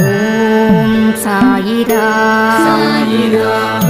ஓம் சாயிரா. சாயிரா.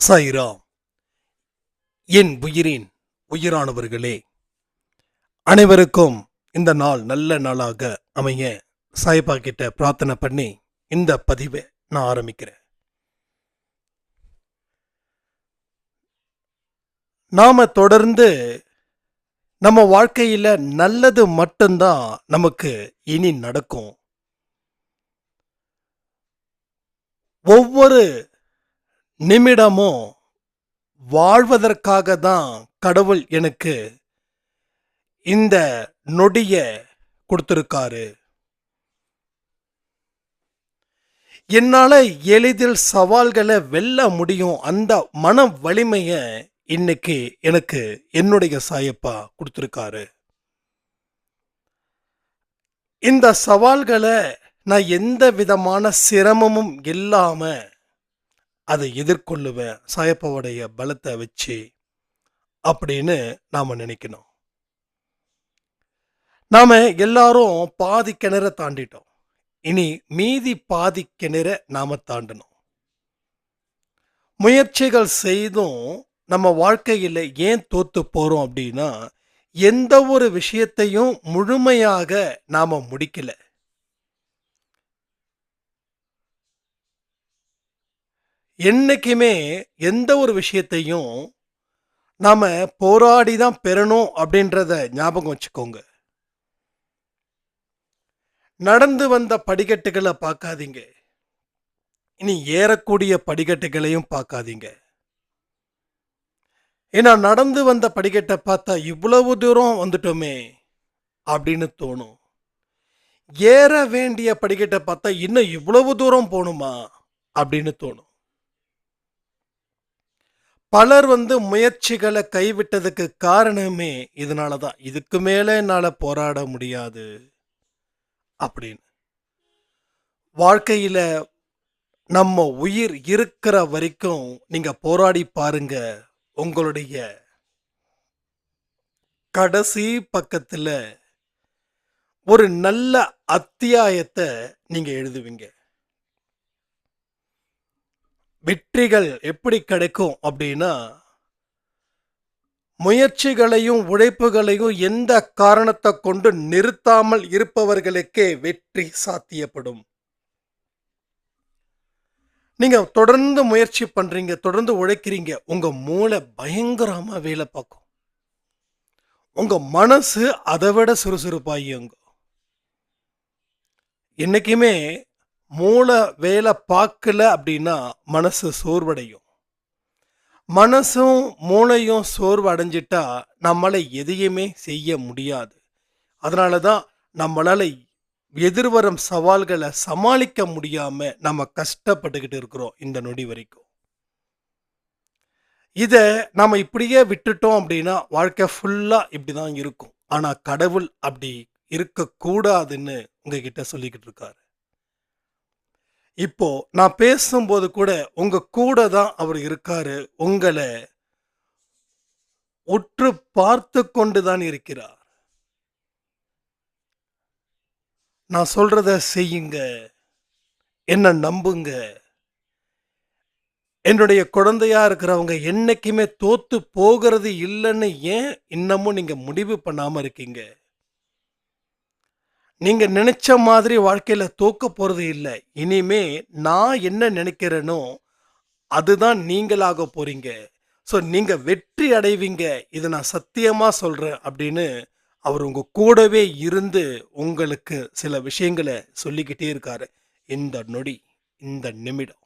சாயிராம் என் உயிரின் உயிரானவர்களே அனைவருக்கும் இந்த நாள் நல்ல நாளாக அமைய சாய்பா கிட்ட பிரார்த்தனை பண்ணி இந்த பதிவை நான் ஆரம்பிக்கிறேன். நாம தொடர்ந்து நம்ம வாழ்க்கையில நல்லது மட்டும்தான் நமக்கு இனி நடக்கும். ஒவ்வொரு நிமிடமும் வாழ்வதற்காக தான் கடவுள் எனக்கு இந்த நொடிய கொடுத்திருக்காரு. என்னால் எளிதில் சவால்களை வெல்ல முடியும் அந்த மன வலிமையை இன்னைக்கு எனக்கு என்னுடைய சாயப்பா கொடுத்துருக்காரு. இந்த சவால்களை நான் எந்த விதமான சிரமமும் இல்லாமல் அதை எதிர்கொள்ளுவேன் சாயப்பாவுடைய பலத்தை வச்சு அப்படின்னு நாம் நினைக்கணும். நாம் எல்லாரும் பாதி கிணற தாண்டிட்டோம். இனி மீதி பாதி கிணற நாம் தாண்டணும். முயற்சிகள் செய்தும் நம்ம வாழ்க்கையில் ஏன் தோத்து போகிறோம் அப்படின்னா எந்த ஒரு விஷயத்தையும் முழுமையாக நாம் முடிக்கல. என்னைக்குமே எந்த ஒரு விஷயத்தையும் நாம் போராடி தான் பெறணும் அப்படின்றத ஞாபகம் வச்சுக்கோங்க. நடந்து வந்த படிக்கட்டுகளை பார்க்காதீங்க. இனி ஏறக்கூடிய படிக்கட்டுகளையும் பார்க்காதீங்க. ஏன்னா நடந்து வந்த படிக்கட்டை பார்த்தா இவ்வளவு தூரம் வந்துட்டோமே அப்படின்னு தோணும். ஏற வேண்டிய படிக்கட்டை பார்த்தா இன்னும் இவ்வளவு தூரம் போகணுமா அப்படின்னு தோணும். பலர் வந்து முயற்சிகளை கைவிட்டதுக்கு காரணமே இதனால தான் இதுக்கு மேலே என்னால் போராட முடியாது அப்படின்னு. வாழ்க்கையில் நம்ம உயிர் இருக்கிற வரைக்கும் நீங்கள் போராடி பாருங்க. உங்களுடைய கடைசி பக்கத்தில் ஒரு நல்ல அத்தியாயத்தை நீங்கள் எழுதுவீங்க. வெற்றிகள் எப்படி கிடைக்கும் அப்படின்னா முயற்சிகளையும் உழைப்புகளையும் எந்த காரணத்தை கொண்டு நிறுத்தாமல் இருப்பவர்களுக்கே வெற்றி சாத்தியப்படும். நீங்க தொடர்ந்து முயற்சி பண்றீங்க தொடர்ந்து உழைக்கிறீங்க உங்க மூளை பயங்கரமா வேலை பார்க்கும். உங்க மனசு அதை விட சுறுசுறுப்பா இயங்கும். என்னைக்குமே மூளை வேலை பார்க்கல அப்படின்னா மனசு சோர்வடையும். மனசும் மூளையும் சோர்வு அடைஞ்சிட்டா நம்மளால எதையுமே செய்ய முடியாது. அதனால தான் நம்மளால் எதிர்வரும் சவால்களை சமாளிக்க முடியாமல் நம்ம கஷ்டப்பட்டுக்கிட்டு இருக்கிறோம் இந்த நொடி வரைக்கும். இதை நம்ம இப்படியே விட்டுட்டோம் அப்படின்னா வாழ்க்கை ஃபுல்லாக இப்படி தான் இருக்கும். ஆனால் கடவுள் அப்படி இருக்கக்கூடாதுன்னு உங்ககிட்ட சொல்லிக்கிட்டு இருக்காரு. இப்போ நான் பேசும்போது கூட உங்க கூட தான் அவர் இருக்காரு. உங்களை உற்று பார்த்து கொண்டுதான் இருக்கிறார். நான் சொல்றத செய்யுங்க. என்ன நம்புங்க. என்னுடைய குழந்தையா இருக்கிறவங்க என்னைக்குமே தோத்து போகிறது இல்லைன்னு ஏன் இன்னமும் நீங்க முடிவு பண்ணாம இருக்கீங்க? நீங்கள் நினச்ச மாதிரி வாழ்க்கையில தோக்க போகிறது இல்லை. இனிமே நான் என்ன நினைக்கிறேனோ அதுதான் நீங்களாக போகிறீங்க ஸோ நீங்கள் வெற்றி அடைவீங்க. இதை நான் சத்தியமா சொல்கிறேன் அப்படின்னு அவர் உங்கள் கூடவே இருந்து உங்களுக்கு சில விஷயங்களை சொல்லிக்கிட்டே இருக்காரு. இந்த நொடி இந்த நிமிடம்.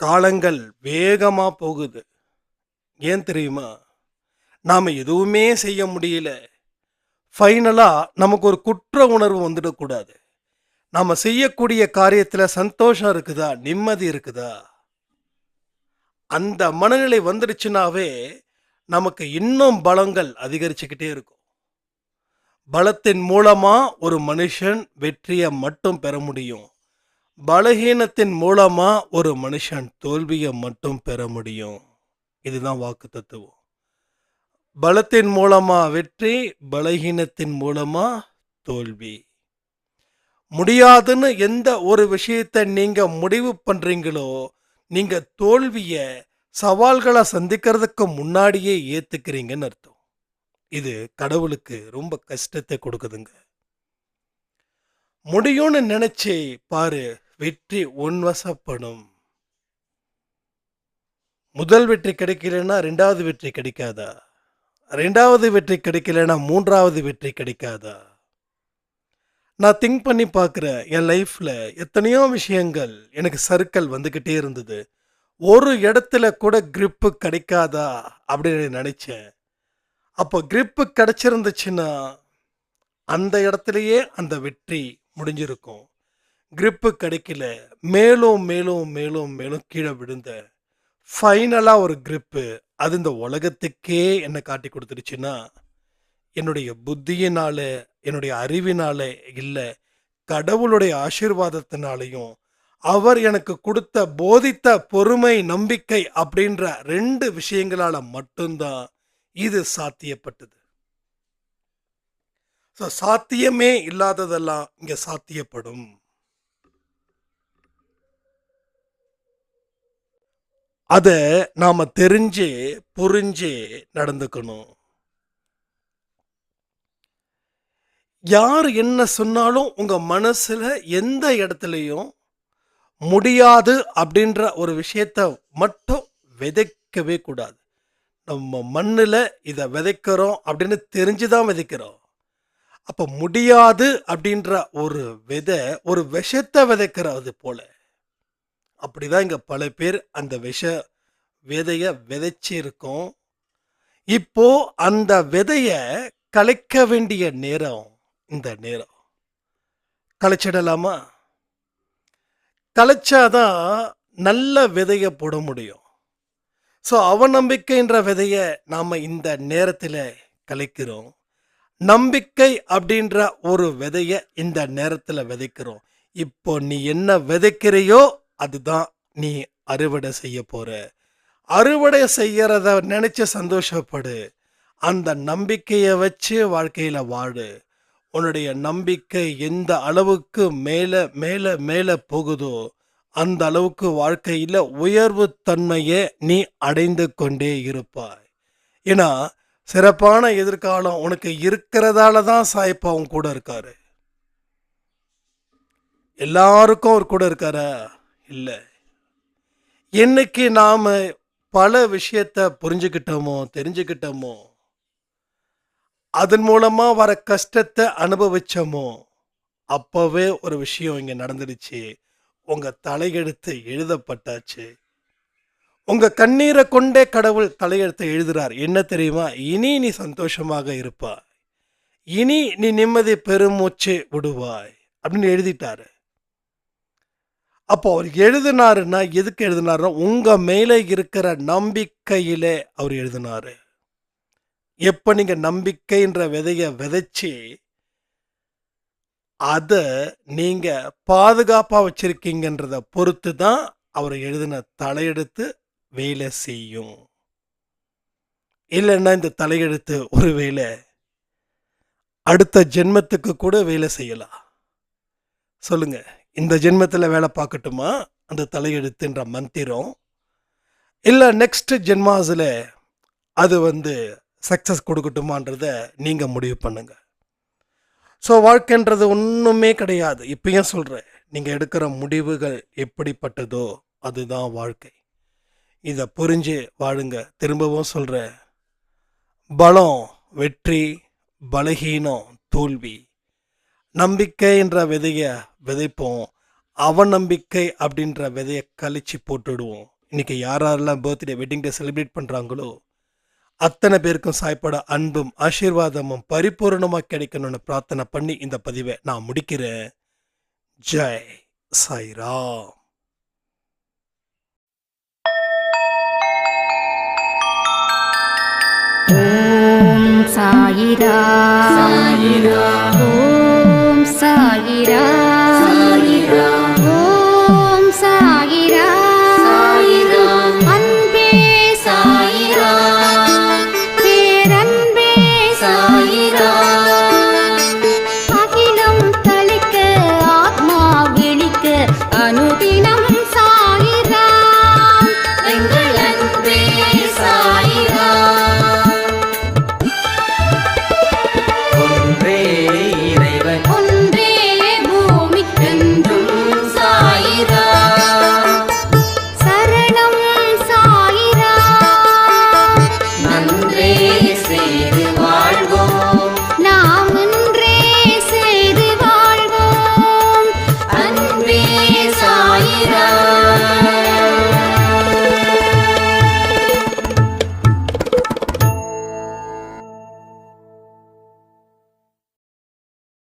காலங்கள் வேகமாக போகுது. ஏன் தெரியுமா? நாம் எதுவுமே செய்ய முடியல. ஃபைனலாக நமக்கு ஒரு குற்ற உணர்வு வந்துடக்கூடாது நாம் செய்யக்கூடிய காரியத்தில் சந்தோஷம் இருக்குதா? நிம்மதி இருக்குதா? அந்த மனநிலை வந்துடுச்சுனாவே நமக்கு இன்னும் பலங்கள் அதிகரிச்சுக்கிட்டே இருக்கும். பலத்தின் மூலமாக ஒரு மனுஷன் வெற்றியை மட்டும் பெற முடியும். பலகீனத்தின் மூலமாக ஒரு மனுஷன் தோல்வியை மட்டும் பெற முடியும். இதுதான் வாக்கு தத்துவம். பலத்தின் மூலமா வெற்றி பலகீனத்தின் மூலமா தோல்வி. முடியாதுன்னு எந்த ஒரு விஷயத்தை நீங்க முடிவு பண்றீங்களோ நீங்க தோல்விய சவால்களை சந்திக்கிறதுக்கு முன்னாடியே ஏத்துக்கிறீங்கன்னு அர்த்தம். இது கடவுளுக்கு ரொம்ப கஷ்டத்தை கொடுக்குதுங்க. முடியும்னு நினைச்சு பாரு வெற்றி உன்வசப்படும். முதல் வெற்றி கிடைக்கலன்னா ரெண்டாவது வெற்றி கிடைக்காதா? ரெண்டாவது வெற்றி கிடைக்கலன்னா மூன்றாவது வெற்றி கிடைக்காதா? நான் திங்க் பண்ணி பார்க்குறேன். என் லைஃப்பில் எத்தனையோ விஷயங்கள் எனக்கு சர்க்கிள் வந்துக்கிட்டே இருந்தது. ஒரு இடத்துல கூட கிரிப்பு கிடைக்காதா? அப்படின்னு நினச்சேன். அப்போ கிரிப்பு கிடச்சிருந்துச்சுன்னா அந்த இடத்துலையே அந்த வெற்றி முடிஞ்சிருக்கும். கிரிப்பு கிடைக்கல. மேலும் மேலும் மேலும் மேலும் கீழே விழுந்த ஃபைனலாக ஒரு கிரிப்பு அது இந்த உலகத்துக்கே என்னை காட்டி கொடுத்துருச்சுன்னா என்னுடைய புத்தியினால என்னுடைய அறிவினால இல்லை கடவுளுடைய ஆசீர்வாதத்தினாலையும் அவர் எனக்கு கொடுத்த போதித்த பொறுமை நம்பிக்கை அப்படின்ற ரெண்டு விஷயங்களால மட்டும்தான் இது சாத்தியப்பட்டது. ஸோ சாத்தியமே இல்லாததெல்லாம் இங்க சாத்தியப்படும். அதை நாம் தெரிஞ்சு புரிஞ்சு நடந்துக்கணும். யார் என்ன சொன்னாலும் உங்கள் மனசில் எந்த இடத்துலையும் முடியாது அப்படின்ற ஒரு விஷயத்த மட்டும் விதைக்கவே கூடாது. நம்ம மண்ணில் இதை விதைக்கிறோம் அப்படின்னு தெரிஞ்சு தான் விதைக்கிறோம். அப்போ முடியாது அப்படின்ற ஒரு விதை ஒரு விஷத்தை விதைக்கிறது போல. அப்படிதான் இங்கே பல பேர் அந்த விஷ விதைய விதைச்சிருக்கோம். இப்போ அந்த விதைய கலைக்க வேண்டிய நேரம் இந்த நேரம். கலைச்சிடலாமா? கலைச்சாதான் நல்ல விதைய போட முடியும். ஸோ அவநம்பிக்கைன்ற விதையை நாம் இந்த நேரத்தில் கலைக்கிறோம். நம்பிக்கை அப்படின்ற ஒரு விதையை இந்த நேரத்தில் விதைக்கிறோம். இப்போ நீ என்ன விதைக்கிறையோ அதுதான் நீ அறுவடை செய்ய போற. அறுவடை செய்யறத நினைச்சு சந்தோஷப்படு. அந்த நம்பிக்கையை வச்சு வாழ்க்கையில வாழு. உன்னுடைய நம்பிக்கை எந்த அளவுக்கு மேலே மேலே மேலே போகுதோ அந்த அளவுக்கு வாழ்க்கையில் உயர்வு தன்மையை நீ அடைந்து கொண்டே இருப்பாய். ஏன்னா சிறப்பான எதிர்காலம் உனக்கு இருக்கிறதால தான் சாய்ப்பா உன் கூட இருக்காரு. எல்லாருக்கும் அவர் கூட இருக்காரா? இல்லை. என்னைக்கு நாம் பல விஷயத்த புரிஞ்சுக்கிட்டோமோ தெரிஞ்சுக்கிட்டோமோ அதன் மூலமாக வர கஷ்டத்தை அனுபவிச்சோமோ அப்போவே ஒரு விஷயம் இங்கே நடந்துடுச்சு. உங்கள் தலையெழுத்து எழுதப்பட்டாச்சு. உங்கள் கண்ணீரை கொண்டே கடவுள் தலையெழுத்தை எழுதுகிறார் என்ன தெரியுமா? இனி நீ சந்தோஷமாக இருப்பாய். இனி நீ நிம்மதி பெருமூச்சு விடுவாய். அப்படின்னு எழுதிட்டாரு. அப்போ அவர் எழுதினாருன்னா எதுக்கு எழுதினாருன்னா உங்கள் மேலே இருக்கிற நம்பிக்கையிலே அவர் எழுதினாரு. எப்போ நீங்கள் நம்பிக்கைன்ற விதையை விதைச்சி அதை நீங்கள் பாதுகாப்பாக வச்சுருக்கீங்கன்றதை பொறுத்து தான் அவர் எழுதின தலையெடுத்து வேலை செய்யும். இல்லைன்னா இந்த தலையெழுத்து ஒருவேளை அடுத்த ஜென்மத்துக்கு கூட வேலை செய்யலாம். சொல்லுங்கள் இந்த ஜென்மத்தில் வேலை பார்க்கட்டுமா? அந்த தலையெழுத்துன்ற மந்திரம். இல்லை நெக்ஸ்ட் ஜென்மாஸில் அது வந்து சக்ஸஸ் கொடுக்கட்டுமான்றத நீங்கள் முடிவு பண்ணுங்கள் ஸோ வாழ்க்கைன்றது ஒன்றுமே கிடையாது. இப்பயும் சொல்கிறேன் நீங்கள் எடுக்கிற முடிவுகள் எப்படிப்பட்டதோ அதுதான் வாழ்க்கை. இதை புரிஞ்சு வாழுங்க. திரும்பவும் சொல்கிறேன் பலம் வெற்றி பலகீனம் தோல்வி. நம்பிக்கை என்ற விதைய விதைப்போம். அவநம்பிக்கை அப்படின்ற விதைய கழிச்சு போட்டுடுவோம். இன்னைக்கு யார் யாரெல்லாம் பர்த்டே வெட்டிங் டே செலிப்ரேட் பண்ணுறாங்களோ அத்தனை பேருக்கும் சாய்ப்பட அன்பும் ஆசீர்வாதமும் பரிபூரணமாக கிடைக்கணும்னு பிரார்த்தனை பண்ணி இந்த பதிவை நான் முடிக்கிறேன். ஜெய் சாய்ராம். ஓம் சாயிரா சாயிரா ஓம் சாயிரா